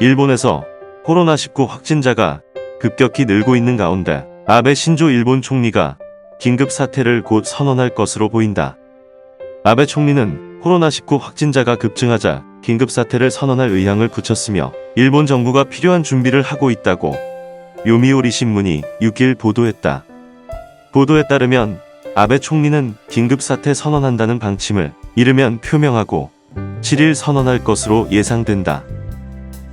일본에서 코로나19 확진자가 급격히 늘고 있는 가운데 아베 신조 일본 총리가 긴급 사태를 곧 선언할 것으로 보인다. 아베 총리는 코로나19 확진자가 급증하자 긴급 사태를 선언할 의향을 붙였으며 일본 정부가 필요한 준비를 하고 있다고 요미우리 신문이 6일 보도했다. 보도에 따르면 아베 총리는 긴급 사태 선언한다는 방침을 이르면 표명하고 7일 선언할 것으로 예상된다.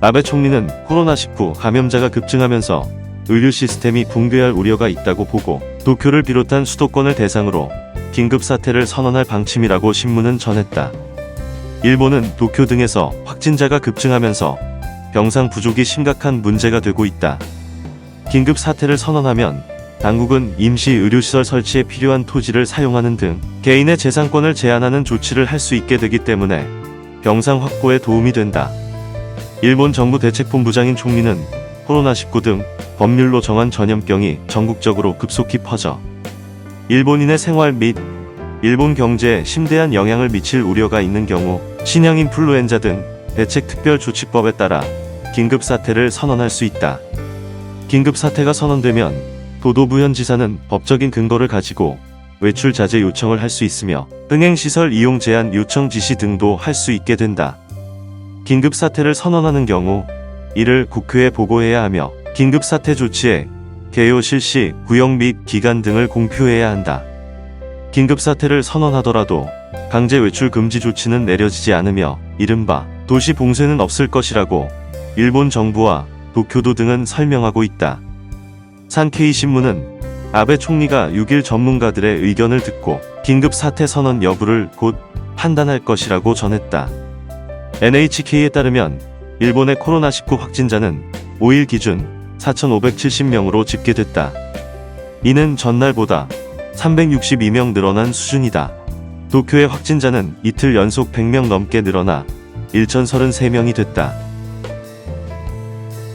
아베 총리는 코로나19 감염자가 급증하면서 의료 시스템이 붕괴할 우려가 있다고 보고 도쿄를 비롯한 수도권을 대상으로 긴급 사태를 선언할 방침이라고 신문은 전했다. 일본은 도쿄 등에서 확진자가 급증하면서 병상 부족이 심각한 문제가 되고 있다. 긴급 사태를 선언하면 당국은 임시 의료시설 설치에 필요한 토지를 사용하는 등 개인의 재산권을 제한하는 조치를 할 수 있게 되기 때문에 병상 확보에 도움이 된다. 일본 정부 대책본부장인 총리는 코로나19 등 법률로 정한 전염병이 전국적으로 급속히 퍼져 일본인의 생활 및 일본 경제에 심대한 영향을 미칠 우려가 있는 경우 신형 인플루엔자 등 대책 특별 조치법에 따라 긴급 사태를 선언할 수 있다. 긴급 사태가 선언되면 도도부현 지사는 법적인 근거를 가지고 외출 자제 요청을 할 수 있으며 흥행시설 이용 제한 요청 지시 등도 할 수 있게 된다. 긴급 사태를 선언하는 경우 이를 국회에 보고해야 하며 긴급 사태 조치에 개요 실시, 구역 및 기간 등을 공표해야 한다. 긴급 사태를 선언하더라도 강제 외출 금지 조치는 내려지지 않으며 이른바 도시 봉쇄는 없을 것이라고 일본 정부와 도쿄도 등은 설명하고 있다. 산케이 신문은 아베 총리가 6일 전문가들의 의견을 듣고 긴급 사태 선언 여부를 곧 판단할 것이라고 전했다. NHK에 따르면 일본의 코로나19 확진자는 5일 기준 4,570명으로 집계됐다. 이는 전날보다 362명 늘어난 수준이다. 도쿄의 확진자는 이틀 연속 100명 넘게 늘어나 1,033명이 됐다.